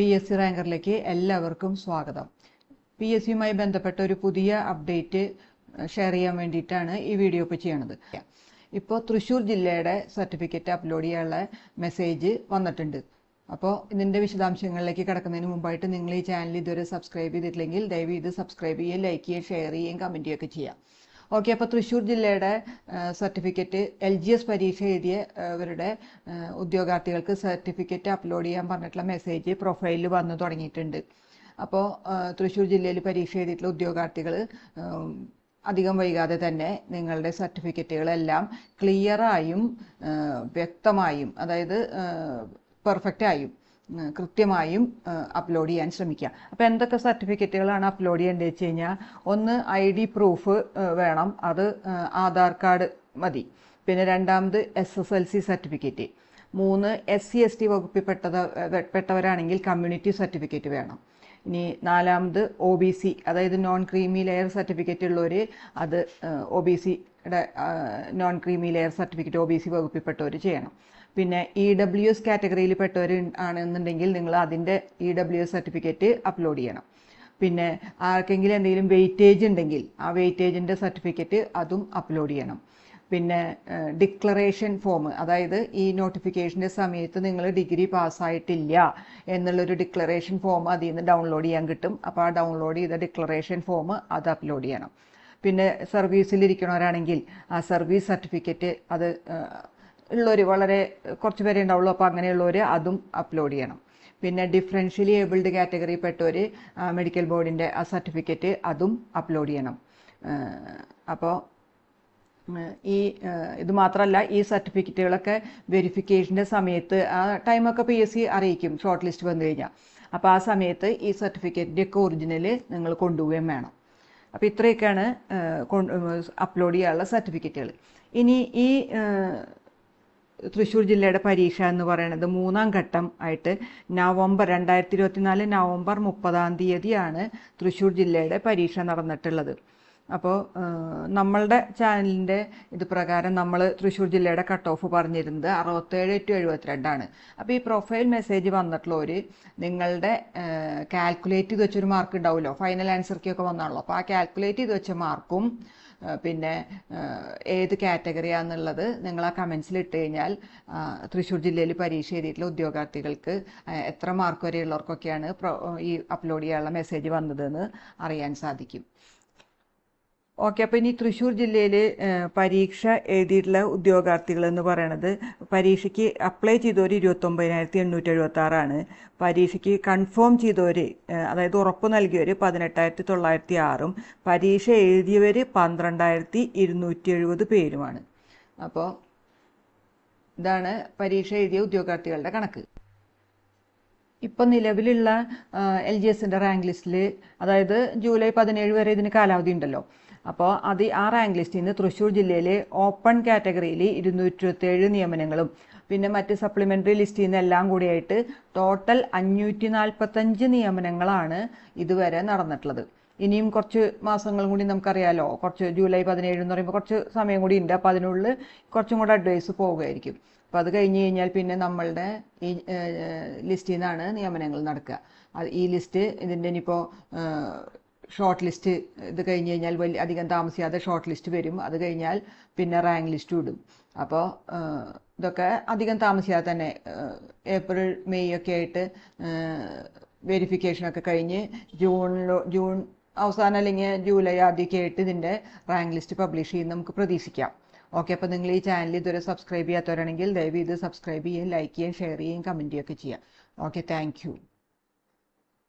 P S C റാങ്കറിലേക്ക് എല്ലാവർക്കും സ്വാഗതം. P S സിയുമായി ബന്ധപ്പെട്ട ഒരു പുതിയ അപ്ഡേറ്റ് ഷെയർ ചെയ്യാൻ വേണ്ടിയിട്ടാണ് ഈ വീഡിയോ ഇപ്പോൾ ചെയ്യണത്. ഇപ്പോൾ തൃശ്ശൂർ ജില്ലയുടെ സർട്ടിഫിക്കറ്റ് അപ്ലോഡ് ചെയ്യാനുള്ള മെസ്സേജ് വന്നിട്ടുണ്ട്. അപ്പോൾ ഇതിന്റെ വിശദാംശങ്ങളിലേക്ക് കിടക്കുന്നതിന് മുമ്പായിട്ട് നിങ്ങൾ ഈ ചാനൽ ഇതുവരെ സബ്സ്ക്രൈബ് ചെയ്തിട്ടില്ലെങ്കിൽ ദയവ് ഇത് സബ്സ്ക്രൈബ് ചെയ്യുകയും ലൈക്ക് ചെയ്യുകയും ഷെയർ ചെയ്യുകയും കമന്റ് ചെയ്യുകയൊക്കെ ചെയ്യാം. ഓക്കെ അപ്പോൾ തൃശ്ശൂർ ജില്ലയുടെ സർട്ടിഫിക്കറ്റ് എൽ ജി എസ് പരീക്ഷ എഴുതിയവരുടെ ഉദ്യോഗാർത്ഥികൾക്ക് സർട്ടിഫിക്കറ്റ് അപ്ലോഡ് ചെയ്യാൻ പറഞ്ഞിട്ടുള്ള മെസ്സേജ് പ്രൊഫൈലിൽ വന്നു തുടങ്ങിയിട്ടുണ്ട്. അപ്പോൾ തൃശ്ശൂർ ജില്ലയിൽ പരീക്ഷ എഴുതിയിട്ടുള്ള ഉദ്യോഗാർത്ഥികൾ അധികം വൈകാതെ തന്നെ നിങ്ങളുടെ സർട്ടിഫിക്കറ്റുകളെല്ലാം ക്ലിയറായും വ്യക്തമായും അതായത് പെർഫെക്റ്റായും കൃത്യമായും അപ്ലോഡ് ചെയ്യാൻ ശ്രമിക്കുക. അപ്പോൾ എന്തൊക്കെ സർട്ടിഫിക്കറ്റുകളാണ് അപ്ലോഡ് ചെയ്യേണ്ടത് വെച്ച് കഴിഞ്ഞാൽ ഒന്ന് ഐ ഡി പ്രൂഫ് വേണം. അത് ആധാർ കാർഡ് മതി. പിന്നെ രണ്ടാമത് S S L C certificate മൂന്ന് എസ് സി എസ് ടി വകുപ്പിൽ പെട്ടത് പെട്ടവരാണെങ്കിൽ കമ്മ്യൂണിറ്റി സർട്ടിഫിക്കറ്റ് വേണം. ഇനി നാലാമത് ഒ ബി സി അതായത് നോൺ ക്രീമി ലെയർ സർട്ടിഫിക്കറ്റ് ഉള്ളവർ അത് ഒ ബി സിയുടെ non creamy layer certificate O B C വകുപ്പിൽപ്പെട്ടവർ ചെയ്യണം. പിന്നെ ഇ ഡബ്ല്യു എസ് കാറ്റഗറിയിൽ പെട്ടവർ ആണെന്നുണ്ടെങ്കിൽ നിങ്ങൾ അതിന്റെ E W S certificate upload ചെയ്യണം. പിന്നെ ആർക്കെങ്കിലും എന്തെങ്കിലും വെയിറ്റേജ് ഉണ്ടെങ്കിൽ ആ വെയിറ്റേജിന്റെ സർട്ടിഫിക്കറ്റ് അതും അപ്ലോഡ് ചെയ്യണം. പിന്നെ ഡിക്ലറേഷൻ ഫോം അതായത് ഈ നോട്ടിഫിക്കേഷന്റെ സമയത്ത് നിങ്ങൾ ഡിഗ്രി പാസ്സായിട്ടില്ല എന്നുള്ളൊരു ഡിക്ലറേഷൻ ഫോം അതിൽ നിന്ന് ഡൗൺലോഡ് ചെയ്യാൻ കിട്ടും. അപ്പോൾ ആ ഡൗൺലോഡ് ചെയ്ത ഡിക്ലറേഷൻ ഫോം അത് അപ്ലോഡ് ചെയ്യണം. പിന്നെ സർവീസിലിരിക്കണവരാണെങ്കിൽ ആ സർവീസ് സർട്ടിഫിക്കറ്റ് അത് ഉള്ളവർ വളരെ കുറച്ച് പേരെ ഉണ്ടാവുള്ളൂ. അപ്പോൾ അങ്ങനെയുള്ളവർ അതും അപ്ലോഡ് ചെയ്യണം. പിന്നെ ഡിഫറൻഷ്യലി ഏബിൾഡ് കാറ്റഗറി പെട്ടവർ മെഡിക്കൽ ബോർഡിന്റെ ആ സർട്ടിഫിക്കറ്റ് അതും അപ്ലോഡ് ചെയ്യണം. അപ്പോൾ ഈ ഇത് മാത്രമല്ല ഈ സർട്ടിഫിക്കറ്റുകളൊക്കെ വെരിഫിക്കേഷന്റെ സമയത്ത് ആ ടൈമൊക്കെ പി എസ് സി അറിയിക്കും ഷോർട്ട് ലിസ്റ്റ് വന്നു കഴിഞ്ഞാൽ അപ്പോൾ ആ സമയത്ത് ഈ സർട്ടിഫിക്കറ്റിന്റെ ഒക്കെ ഒറിജിനൽ നിങ്ങൾ കൊണ്ടുപോവുകയും വേണം. അപ്പോൾ ഇത്രയൊക്കെയാണ് അപ്ലോഡ് ചെയ്യാനുള്ള സർട്ടിഫിക്കറ്റുകൾ ഇനി ഈ തൃശ്ശൂർ ജില്ലയുടെ പരീക്ഷ എന്ന് പറയുന്നത് മൂന്നാം ഘട്ടം ആയിട്ട് നവംബർ രണ്ടായിരത്തി ഇരുപത്തിനാല് നവംബർ മുപ്പതാം തീയതിയാണ് തൃശ്ശൂർ ജില്ലയുടെ പരീക്ഷ നടന്നിട്ടുള്ളത്. അപ്പോൾ നമ്മളുടെ ചാനലിന്റെ ഇത് പ്രകാരം നമ്മൾ തൃശ്ശൂർ ജില്ലയുടെ കട്ട് ഓഫ് പറഞ്ഞിരുന്നത് അറുപത്തേഴ് ടു എഴുപത്തിരണ്ടാണ്. അപ്പോൾ ഈ പ്രൊഫൈൽ മെസ്സേജ് വന്നിട്ടുള്ളവർ നിങ്ങളുടെ കാൽക്കുലേറ്റ് ചെയ്ത് വെച്ചൊരു മാർക്ക് ഉണ്ടാവുമല്ലോ. ഫൈനൽ ആൻസർക്കൊക്കെ വന്നാണല്ലോ. അപ്പോൾ ആ കാൽക്കുലേറ്റ് ചെയ്ത് വെച്ച മാർക്കും പിന്നെ ഏത് കാറ്റഗറിയാന്നുള്ളത് നിങ്ങൾ ആ കമൻസിൽ ഇട്ട് കഴിഞ്ഞാൽ തൃശ്ശൂർ ജില്ലയിൽ പരീക്ഷ എഴുതിയിട്ടുള്ള ഉദ്യോഗാർത്ഥികൾക്ക് എത്ര മാർക്ക് വരെയുള്ളവർക്കൊക്കെയാണ് ഈ അപ്ലോഡ് ചെയ്യാനുള്ള മെസ്സേജ് വന്നതെന്ന് അറിയാൻ സാധിക്കും. ഓക്കെ അപ്പോൾ ഇനി തൃശ്ശൂർ ജില്ലയിൽ പരീക്ഷ എഴുതിയിട്ടുള്ള ഉദ്യോഗാർത്ഥികൾ എന്ന് പറയണത് പരീക്ഷയ്ക്ക് അപ്ലൈ ചെയ്തവർ ഇരുപത്തൊമ്പതിനായിരത്തി എണ്ണൂറ്റി എഴുപത്തി ആറാണ് പരീക്ഷയ്ക്ക് കൺഫേം ചെയ്തവർ അതായത് ഉറപ്പ് നൽകിയവർ പതിനെട്ടായിരത്തി തൊള്ളായിരത്തി ആറും പരീക്ഷ എഴുതിയവർ പന്ത്രണ്ടായിരത്തി ഇരുന്നൂറ്റി എഴുപത് പേരുമാണ്. അപ്പോൾ ഇതാണ് പരീക്ഷ എഴുതിയ ഉദ്യോഗാർത്ഥികളുടെ കണക്ക്. ഇപ്പം നിലവിലുള്ള എൽ ജി എസിന്റെ റാങ്ക് ലിസ്റ്റിൽ അതായത് ജൂലൈ പതിനേഴ് വരെ ഇതിന് കാലാവധി ഉണ്ടല്ലോ. അപ്പോൾ അത് ആ റാങ്ക് ലിസ്റ്റിൽ നിന്ന് തൃശ്ശൂർ ജില്ലയിലെ ഓപ്പൺ കാറ്റഗറിയിൽ ഇരുന്നൂറ്റി നിയമനങ്ങളും പിന്നെ മറ്റ് സപ്ലിമെന്ററി ലിസ്റ്റിൽ നിന്ന് എല്ലാം കൂടിയായിട്ട് ടോട്ടൽ അഞ്ഞൂറ്റി നാൽപ്പത്തഞ്ച് നിയമനങ്ങളാണ് ഇതുവരെ നടന്നിട്ടുള്ളത്. ഇനിയും കുറച്ച് മാസങ്ങളും കൂടി നമുക്കറിയാലോ കുറച്ച് ജൂലൈ പതിനേഴ് എന്ന് പറയുമ്പോൾ കുറച്ച് സമയം കൂടി ഉണ്ട് അപ്പോൾ അതിനുള്ളിൽ കുറച്ചും കൂടെ അഡ്വൈസ് പോവുകയായിരിക്കും. അപ്പോൾ അത് കഴിഞ്ഞ് കഴിഞ്ഞാൽ പിന്നെ നമ്മളുടെ ഈ ലിസ്റ്റിൽ നിന്നാണ് നിയമനങ്ങൾ നടക്കുക. ഈ ലിസ്റ്റ് ഇതിന്റെ ഇനിയിപ്പോൾ ഷോർട്ട് ലിസ്റ്റ് ഇത് കഴിഞ്ഞ് കഴിഞ്ഞാൽ വലിയ അധികം താമസിയാതെ ഷോർട്ട് ലിസ്റ്റ് വരും. അത് കഴിഞ്ഞാൽ പിന്നെ റാങ്ക് ലിസ്റ്റ് വിടും അപ്പോൾ ഇതൊക്കെ അധികം താമസിയാതെ തന്നെ ഏപ്രിൽ മെയ് ഒക്കെ ആയിട്ട് വെരിഫിക്കേഷനൊക്കെ കഴിഞ്ഞ് ജൂണിലോ ജൂൺ അവസാനം അല്ലെങ്കിൽ ജൂലൈ ആദ്യമൊക്കെ ആയിട്ട് ഇതിന്റെ റാങ്ക് ലിസ്റ്റ് പബ്ലിഷ് ചെയ്യുന്ന നമുക്ക് പ്രതീക്ഷിക്കാം. ഓക്കെ അപ്പോൾ നിങ്ങൾ ഈ ചാനൽ ഇതുവരെ സബ്സ്ക്രൈബ് ചെയ്യാത്തവരാണെങ്കിൽ ദയവ് ഇത് സബ്സ്ക്രൈബ് ചെയ്യുകയും ലൈക്ക് ചെയ്യുകയും ഷെയർ ചെയ്യുകയും കമന്റ് ചെയ്യുകയൊക്കെ ചെയ്യാം. Okay thank